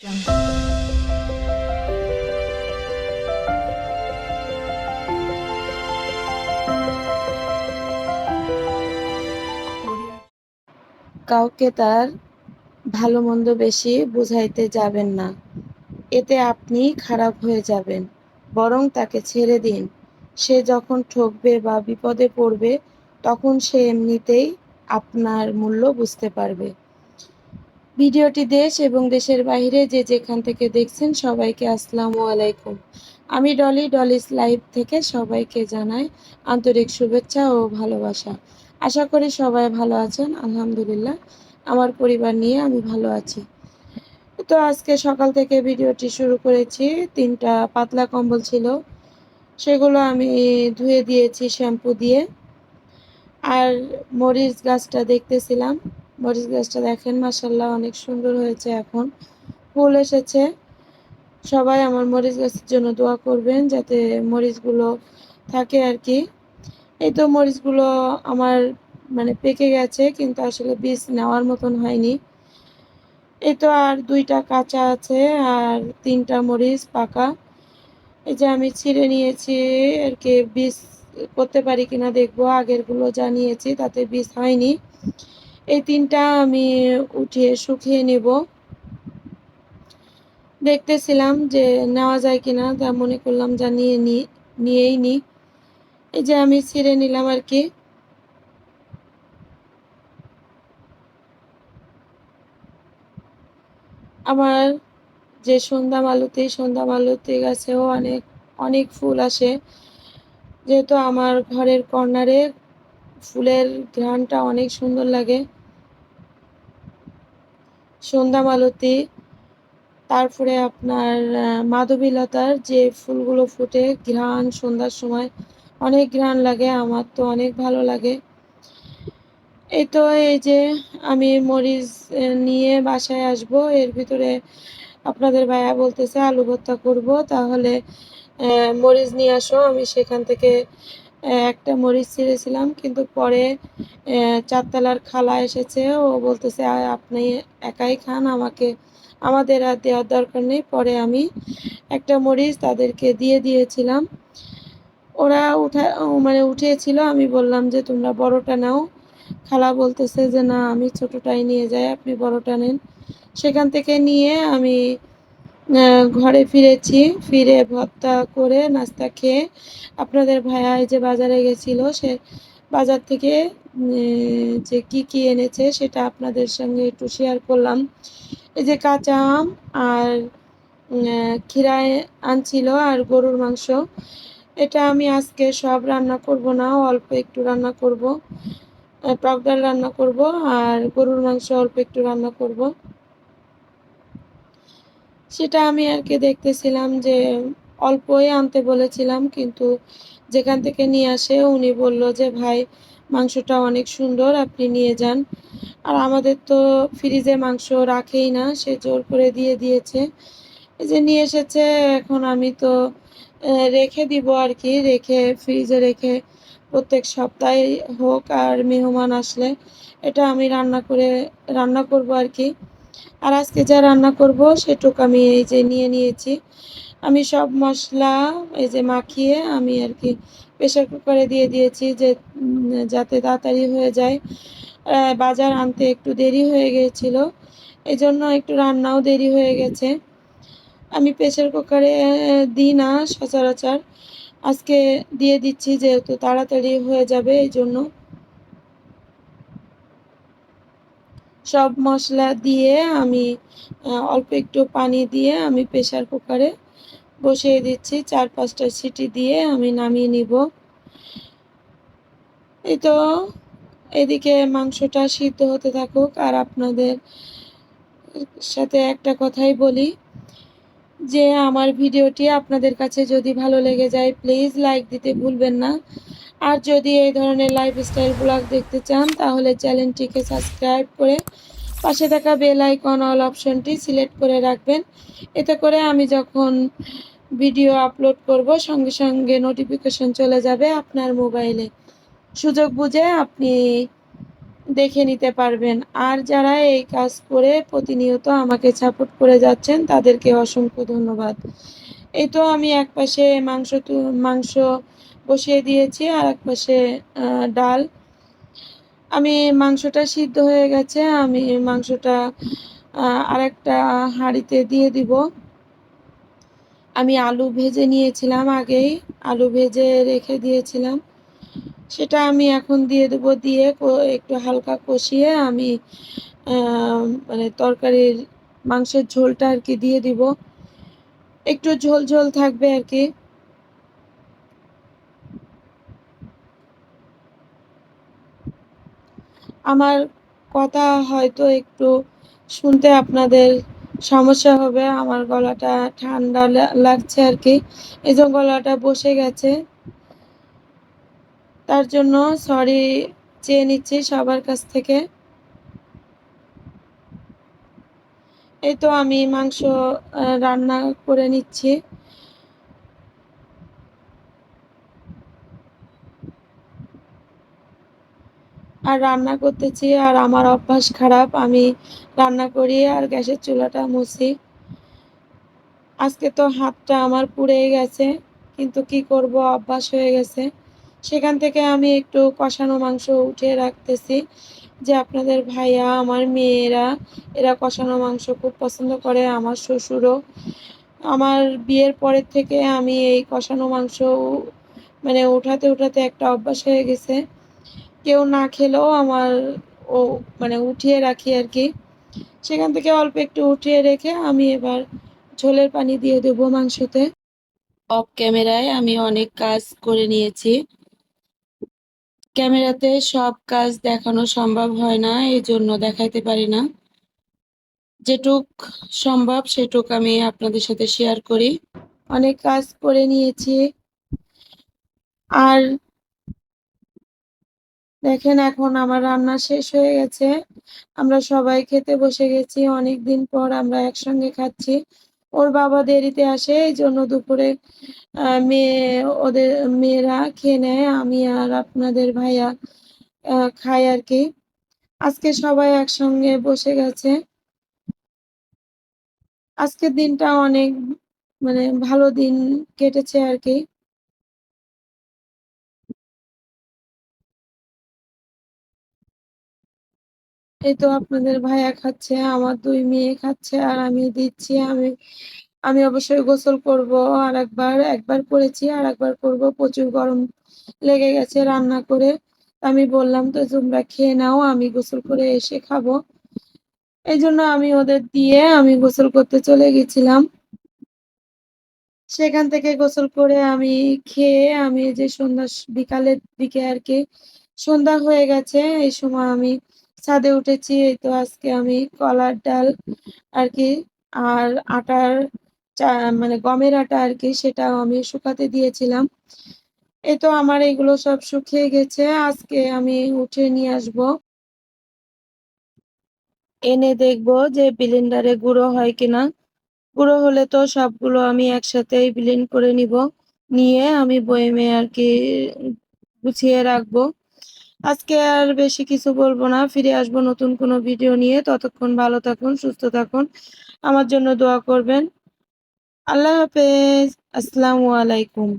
কাউকে তার ভালো মন্দ বেশি বুঝাইতে যাবেন না। এতে আপনি খারাপ হয়ে যাবেন, বরং তাকে ছেড়ে দিন। সে যখন ঠকবে বা বিপদে পড়বে, তখন সে এমনিতেই আপনার মূল্য বুঝতে পারবে। ভিডিওটি দেশ এবং দেশের বাইরে যে যেখান থেকে দেখছেন সবাইকে আসসালামু আলাইকুম। আমি ডলি, ডলিস লাইভ থেকে সবাইকে জানাই আন্তরিক শুভেচ্ছা ও ভালোবাসা। আশা করি সবাই ভালো আছেন, আলহামদুলিল্লাহ। আমার পরিবার নিয়ে আমি ভালো আছি। তো আজকে সকাল থেকে ভিডিওটি শুরু করেছি। তিনটা পাতলা কম্বল ছিল। সেগুলো আমি ধুয়ে দিয়েছি শ্যাম্পু দিয়ে। আর মরিচ গাছটা দেখতেছিলাম। মরিচ গাছটা দেখেন মাসাল্লাহ অনেক সুন্দর হয়েছে এখন। ফুল এসেছে। সবাই আমার মরিচ গাছের জন্য দোয়া করবেন যাতে মরিচগুলো থাকে আর কি। এই তো মরিচগুলো আমার মানে পেকে গেছে, কিন্তু আসলে বীজ নেওয়ার মতন হয়নি। এই তো আর দুইটা কাঁচা আছে আর তিনটা মরিচ পাকা। এই যে আমি ছিঁড়ে নিয়েছি আর কি, বীজ করতে পারি কিনা দেখব। আগেরগুলো যা নিয়েছি তাতে বীজ হয়নি। এই তিনটা আমি উঠিয়ে শুকিয়ে নেব। দেখতেছিলাম যে নেওয়া যায় কিনা, তা মনে করলাম যা নিয়ে নিয়েই নি। এই যে আমি ছিঁড়ে নিলাম আর কি। আমার যে সন্ধ্যা মালতী সন্ধ্যা মালতী গাছেও অনেক অনেক ফুল আসে। যেহেতু আমার ঘরের কর্নারে ফুলের ঘ্রাণটা অনেক সুন্দর লাগে। সন্ধ্যা মালতী, তারপরে আপনার মাধবীলতার যে ফুলগুলো ফুটে ঘ্রাণ সন্ধ্যার সময়, অনেক ঘ্রাণ লাগে, আমার তো অনেক ভালো লাগে। এই তো এই যে আমি মরিচ নিয়ে বাসায় আসব, এর ভিতরে আপনাদের ভাইয়া বলতেছে আলু ভর্তা করব, তাহলে মরিচ নিয়ে আসো, আমি সেখান থেকে একটা মরিচ ছিঁড়েছিলাম, কিন্তু পরে চারতলার খালা এসেছে, ও বলতেছে আপনি একাই খান, আমাকে, আমাদের আর দেওয়ার দরকার নেই। পরে আমি একটা মরিচ তাদেরকে দিয়ে দিয়েছিলাম। ওরা উঠা মানে উঠিয়েছিল, আমি বললাম যে, তোমরা বড়টা নাও। খালা বলতেছে যে, না, আমি ছোটটাই নিয়ে যাই, আপনি বড়টা নেন। সেখান থেকে নিয়ে আমি ঘরে ফিরেছি। ফিরে ভর্তা করে নাস্তা খেয়ে আপনাদের ভাইয়া যে বাজারে গেছিল, সে বাজার থেকে যে কি কি এনেছে সেটা আপনাদের সঙ্গে একটু শেয়ার করলাম। এই যে কাঁচা আম আর খিরায় আনছিল আর গরুর মাংস। এটা আমি আজকে সব রান্না করব না, অল্প একটু রান্না করব। টক ডাল রান্না করব আর গরুর মাংস অল্প একটু রান্না করব। সেটা আমি আর কি দেখতেছিলাম যে অল্পই আনতে বলেছিলাম, কিন্তু যেখান থেকে নিয়ে আসে উনি বলল যে, ভাই, মাংসটা অনেক সুন্দর, আপনি নিয়ে যান। আর আমাদের তো ফ্রিজে মাংস রাখেই না, সে জোর করে দিয়ে দিয়েছে। এই যে নিয়ে এসেছে, এখন আমি তো রেখে দিব আর কি, রেখে, ফ্রিজে রেখে প্রত্যেক সপ্তাহে হোক আর মেহমান আসলে, এটা আমি রান্না করে, রান্না করব আর কি। আর আজকে যা রান্না করব সেটুক আমি এই যে নিয়ে নিয়েছি। আমি সব মশলা এই যে মাখিয়ে আমি আর কি প্রেশার কুকারে দিয়ে দিয়েছি যে যাতে তাড়াতাড়ি হয়ে যায়। বাজার আনতে একটু দেরি হয়ে গিয়েছিল এই জন্য একটু রান্নাও দেরি হয়ে গেছে। আমি প্রেশার কুকারে দিই না সচরাচর। আজকে দিয়ে দিচ্ছি যেহেতু তাড়াতাড়ি হয়ে যাবে এই জন্য সব মশলা দিয়ে আমি অল্প একটু পানি দিয়ে আমি প্রেশার কুকারে বসিয়ে দিচ্ছি। চার পাঁচটা সিটি দিয়ে আমি নামিয়ে নিব। এই তো, এদিকে মাংসটা সিদ্ধ হতে থাকুক। আর আপনাদের সাথে একটা কথাই বলি, যে আমার ভিডিওটি আপনাদের কাছে যদি ভালো লেগে যায়, প্লিজ লাইক দিতে ভুলবেন না। আর যদি এই ধরনের লাইফস্টাইল ব্লগ দেখতে চান, তাহলে চ্যানেলটিকে সাবস্ক্রাইব করে পাশে থাকা বেল আইকন অল অপশনটি সিলেক্ট করে রাখবেন। এতে করে আমি যখন ভিডিও আপলোড করব, সঙ্গে সঙ্গে নোটিফিকেশন চলে যাবে আপনার মোবাইলে সুযোগ বুঝে আপনি দেখে নিতে পারবেন। আর যারা এই কাজ করে প্রতিনিয়ত আমাকে সাপোর্ট করে যাচ্ছেন, তাদেরকে অসংখ্য ধন্যবাদ। এই তো আমি এক পাশে মাংস মাংস বসিয়ে দিয়েছি, আর এক পাশে ডাল। আমি মাংসটা সিদ্ধ হয়ে গেছে, আমি মাংসটা আরেকটা হাঁড়িতে দিয়ে দিব। আমি আলু ভেজে নিয়েছিলাম আগেই, আলু ভেজে রেখে দিয়েছিলাম। সেটা আমি এখন দিয়ে দেবো, দিয়ে একটু হালকা কষিয়ে আমি মানে তরকারির মাংসের ঝোলটা আর কি দিয়ে দিব। একটু ঝোল ঝোল থাকবে আর কি। আমার কথা হয়তো একটু শুনতে আপনাদের সমস্যা হবে। আমার গলাটা ঠান্ডা লাগছে আর কি। এই যে গলাটা বসে গেছে। তার জন্য সরি চেয়ে নিচ্ছি সবার কাছ থেকে। এই তো আমি মাংস রান্না করে নিচ্ছি। আর রান্না করতেছি আর আমার অভ্যাস খারাপ, আমি রান্না করি আর গ্যাসের চুলাটা মুছি। আজকে তো হাতটা আমার পুড়েই গেছে, কিন্তু কি করব, অভ্যাস হয়ে গেছে। সেখান থেকে আমি একটু কষানো মাংস উঠিয়ে রাখতেছি, যে আপনাদের ভাইয়া, আমার মেয়েরা, এরা কষানো মাংস খুব পছন্দ করে, আমার শ্বশুরও। আমার বিয়ের পরের থেকে আমি এই কষানো মাংস মানে উঠাতে উঠাতে একটা অভ্যাস হয়ে গেছে। কেউ না খেলেও আমার ও মানে উঠিয়ে রাখি আর কি। সেখান থেকে অল্প একটু উঠিয়ে রেখে আমি এবার ঝোলের পানি দিয়ে দেবো মাংসতে। অফ ক্যামেরায় আমি অনেক কাজ করে নিয়েছি। ক্যামেরাতে সব কাজ দেখানো সম্ভব হয় না এই জন্য দেখাইতে পারি না। যেটুক সম্ভব সেটুক আমি আপনাদের সাথে শেয়ার করি। অনেক কাজ করে নিয়েছি। আর দেখেন, এখন আমার রান্না শেষ হয়ে গেছে। আমরা সবাই খেতে বসে গেছি। অনেক দিন পর আমরা একসঙ্গে খাচ্ছি। ওর বাবা দেরিতে আসে, এই জন্য দুপুরে মেয়ে, ওদের মেয়েরা খেয়ে নেয়। আমি আর আপনাদের ভাইয়া খাই আর কি। আজকে সবাই একসঙ্গে বসে গেছে। আজকের দিনটা অনেক মানে ভালো দিন কেটেছে আর কি। এই তো আপনাদের ভাইয়া খাচ্ছে, আমার দুই মেয়ে খাচ্ছে আর আমি দিচ্ছি, আমি আমি অবশ্যই গোসল করব আর একবার একবার করেছি আর একবার করব, প্রচুর গরম লেগে গেছে রান্না করে। আমি বললাম, তো তোমরা খেয়ে নাও, আমি গোসল করে এসে খাব। এই জন্য আমি ওদের দিয়ে আমি গোসল করতে চলে গেছিলাম। সেখান থেকে গোসল করে আমি খেয়ে আমি যে সন্ধ্যা, বিকালের দিকে আর কি, সন্ধ্যা হয়ে গেছে, এই সময় আমি ছাদে উঠেছি, এই তো আজকে আমি কলার ডাল আর কি, আর আটার মানে গমের আটা আর কি, সেটাও আমি শুকাতে দিয়েছিলাম। এই তো আমার এগুলো সব শুকিয়ে গেছে, আজকে আমি উঠে নিয়ে আসব। এনে দেখব যে ব্লেন্ডারে গুঁড়ো হয় কিনা। গুঁড়ো হলে তো সবগুলো আমি একসাথেই ব্লেন্ড করে নিব। নিয়ে আমি বয়েমে আর কি গুছিয়ে রাখব। আজকে আর বেশি কিছু বলব না। ফিরে আসব নতুন কোনো ভিডিও নিয়ে। ততক্ষণ ভালো থাকুন, সুস্থ থাকুন। আমার জন্য দোয়া করবেন। আল্লাহ হাফেজ। আসসালামু আলাইকুম।